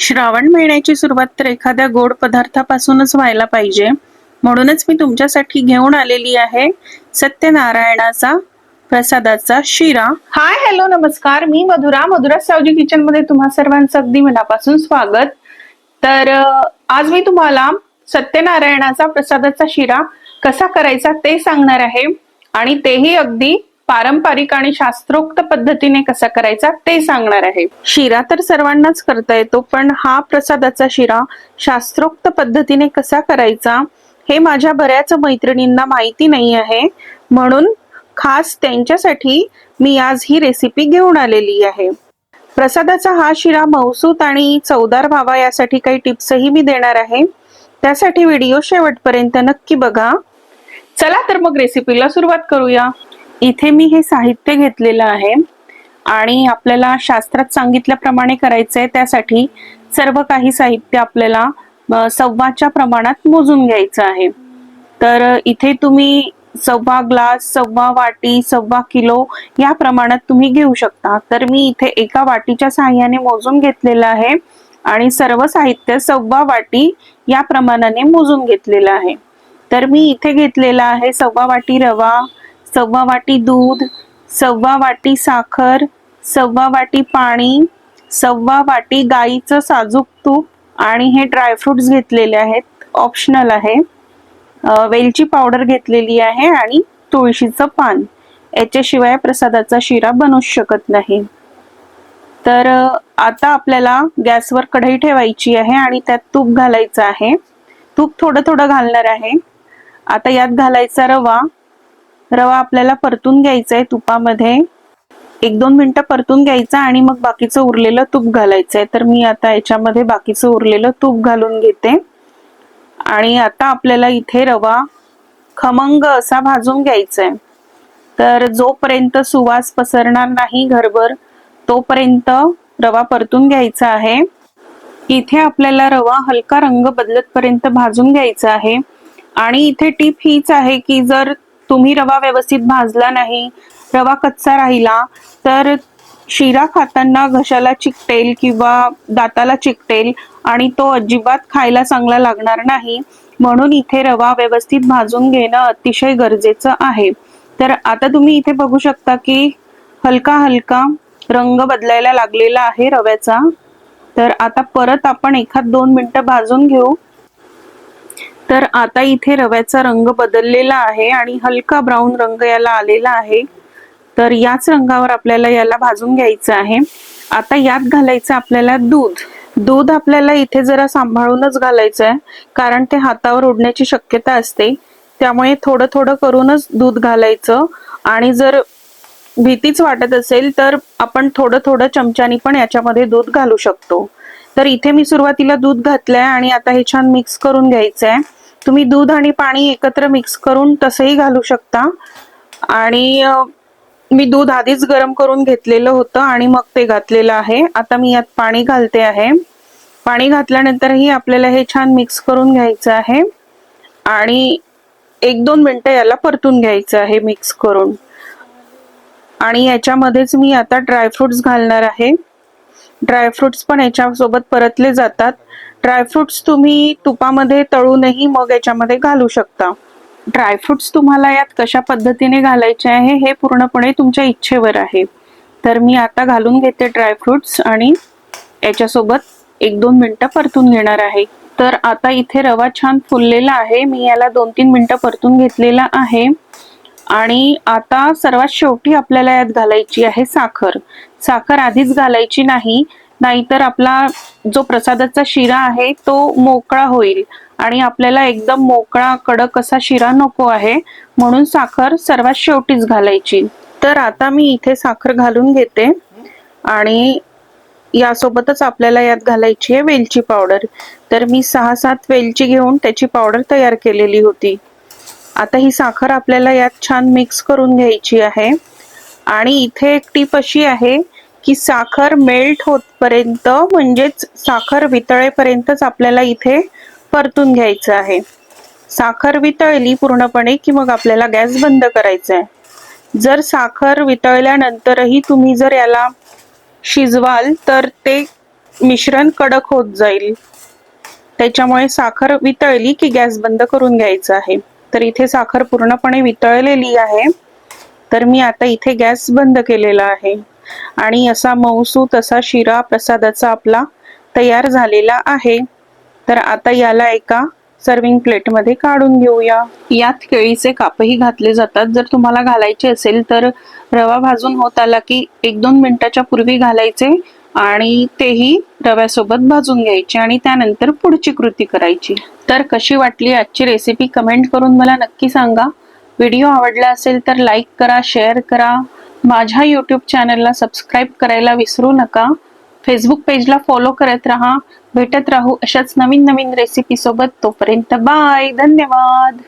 श्रावण महिन्याची सुरुवात तर एखाद्या गोड पदार्थापासूनच व्हायला पाहिजे. म्हणूनच मी तुमच्यासाठी घेऊन आलेली आहे सत्यनारायणाचा प्रसादाचा शिरा. हाय हॅलो नमस्कार. मी मधुरा मधुरा सावजी किचनमध्ये तुम्हा सर्वांचं अगदी मनापासून स्वागत. तर आज मी तुम्हाला सत्यनारायणाचा प्रसादाचा शिरा कसा करायचा ते सांगणार आहे. आणि तेही अगदी पारंपरिक आणि शास्त्रोक्त पद्धतीने कसा करायचा ते सांगणार आहे. शिरा तर सर्वांनाच करता येतो पण हा प्रसादाचा शिरा शास्त्रोक्त पद्धतीने कसा करायचा हे माझ्या बऱ्याच मैत्रिणींना माहिती नाही आहे. म्हणून खास त्यांच्यासाठी मी आज ही रेसिपी घेऊन आलेली आहे. प्रसादाचा हा शिरा मौसूत आणि चवदार व्हावा यासाठी काही टिप्सही मी देणार आहे. त्यासाठी व्हिडिओ शेवटपर्यंत नक्की बघा. चला तर मग रेसिपीला सुरुवात करूया. इथे मी हे साहित्य घेतलेलं आहे आणि आपल्याला शास्त्रात सांगितल्याप्रमाणे करायचंय त्यासाठी सर्व काही साहित्य आपल्याला सव्वाच्या प्रमाणात मोजून घ्यायचं आहे. तर इथे तुम्ही सव्वा ग्लास सव्वा वाटी सव्वा किलो या प्रमाणात तुम्ही घेऊ शकता. तर मी इथे एका वाटीच्या सहाय्याने मोजून घेतलेलं आहे आणि सर्व साहित्य सव्वा वाटी या प्रमाणाने मोजून घेतलेलं आहे. तर मी इथे घेतलेला आहे सव्वा वाटी रवा सव्वा वाटी दूध सव्वा वाटी साखर सव्वा वाटी पाणी सव्वा वाटी गाईचं साजूक तूप आणि हे ड्रायफ्रुट्स घेतलेले आहेत. ऑप्शनल आहे. वेलची पावडर घेतलेली आहे आणि तुळशीचं पान. याच्याशिवाय प्रसादाचा शिरा बनूच शकत नाही. तर आता आपल्याला गॅसवर कढई ठेवायची आहे आणि त्यात तूप घालायचं आहे. तूप थोडं थोडं घालणार आहे. आता यात घालायचा रवा. रवा आपल्याला परतून घ्यायचा आहे तुपामध्ये. एक दोन मिनटं परतून घ्यायचा आणि मग बाकीचं उरलेलं तूप घालायचं आहे तर मी आता याच्यामध्ये बाकीचं उरलेलं तूप घालून घेते. आणि आता आपल्याला इथे रवा खमंग असा भाजून घ्यायचा आहे तर जोपर्यंत सुवास पसरणार नाही घरभर तोपर्यंत रवा परतून घ्यायचा आहे. इथे आपल्याला रवा हलका रंग बदलत पर्यंत भाजून घ्यायचा आहे. आणि इथे टीप हीच आहे की जर तुम्ही रवा व्यवस्थित भाजला नाही रवा कच्चा राहिला तर शिरा खाताना घशाला चिकटेल किंवा दाताला चिकटेल आणि तो अजिबात खायला चांगला लागणार नाही. म्हणून इथे रवा व्यवस्थित भाजून घेणं अतिशय गरजेचं आहे. तर आता तुम्ही इथे बघू शकता की हलका हलका रंग बदलायला लागलेला आहे रव्याचा. तर आता परत आपण एखाद दोन मिनिटं भाजून घेऊ. तर आता इथे रव्याचा रंग बदललेला आहे आणि हलका ब्राऊन रंग याला आलेला आहे. तर याच रंगावर आपल्याला याला भाजून घ्यायचं आहे. आता यात घालायचं आपल्याला दूध. दूध आपल्याला इथे जरा सांभाळूनच घालायचं आहे कारण ते हातावर उडण्याची शक्यता असते. त्यामुळे थोडं थोडं करूनच दूध घालायचं. आणि जर भीतीच वाटत असेल तर आपण थोडं थोडं चमच्यानी पण याच्यामध्ये दूध घालू शकतो. तर इथे मी सुरुवातीला दूध घातलंय आणि आता हे छान मिक्स करून घ्यायचं आहे तुम्ही दूध आणि पाणी एकत्र मिक्स करून तसंही घालू शकता. आणि मी दूध आधीच गरम करून घेतलेलं होतं आणि मग ते घातलेलं आहे. आता मी यात पाणी घालते आहे. पाणी घातल्यानंतरही आपल्याला हे छान मिक्स करून घ्यायचं आहे. आणि एक दोन मिनटं याला परतून घ्यायचं आहे मिक्स करून. आणि याच्यामध्येच मी आता ड्रायफ्रुट्स घालणार आहे. ड्रायफ्रुट्स पण याच्यासोबत परतले जातात. ड्रायफ्रुट्स तुम्ही तुपामध्ये तळूनही मग याच्यामध्ये घालू शकता. ड्रायफ्रुट्स तुम्हाला यात कशा पद्धतीने घालायचे आहे हे पूर्णपणे तुमच्या इच्छेवर आहे. तर मी आता घालून घेते ड्रायफ्रुट्स आणि याच्यासोबत एक दोन मिनटं परतून घेणार आहे. तर आता इथे रवा छान फुललेला आहे. मी याला दोन तीन मिनटं परतून घेतलेला आहे. आणि आता सर्वात शेवटी आपल्याला यात घालायची आहे साखर. साखर आधीच घालायची नाही नाहीतर आपला जो प्रसादाचा शिरा आहे तो मोकळा होईल आणि आपल्याला एकदम मोकळा कडक असा शिरा नको आहे. म्हणून साखर सर्वात शेवटीच घालायची. तर आता मी इथे साखर घालून घेते आणि यासोबतच आपल्याला यात घालायची आहे वेलची पावडर. तर मी सहा सात वेलची घेऊन त्याची पावडर तयार केलेली होती. आता ही साखर आपल्याला यात छान मिक्स करून घ्यायची आहे. आणि इथे एक टीप अशी आहे की साखर मेल्ट होतपर्यंत म्हणजेच साखर वितळेपर्यंतच आपल्याला इथे परतून घ्यायचं आहे. साखर वितळली पूर्णपणे की मग आपल्याला गॅस बंद करायचा आहे. जर साखर वितळल्यानंतरही तुम्ही जर याला शिजवाल तर ते मिश्रण कडक होत जाईल. त्याच्यामुळे साखर वितळली की गॅस बंद करून घ्यायचा आहे. तर इथे साखर पूर्णपणे वितळलेली आहे. तर मी आता इथे गॅस बंद केलेला आहे. आणि असा मौसू तसा शिरा प्रसादाचा आपला तयार झालेला आहे. तर आता याला एका सर्विंग प्लेटमध्ये काढून घेऊया. यात केळीचे कापही घातले जातात. जर तुम्हाला घालायचे असेल तर रवा भाजून होत आला की एक दोन मिनिटाच्या पूर्वी घालायचे. आणि तेही रव्यासोबत भाजून घ्यायचे आणि त्यानंतर पुढची कृती करायची. तर कशी वाटली आजची रेसिपी कमेंट करून मला नक्की सांगा. व्हिडिओ आवडला असेल तर लाईक करा शेअर करा. माझ्या यूट्यूब चॅनलला सबस्क्राईब करायला विसरू नका. फेसबुक पेजला फॉलो करत राहा. भेटत राहू अशाच नवीन नवीन रेसिपी सोबत. तोपर्यंत बाय धन्यवाद.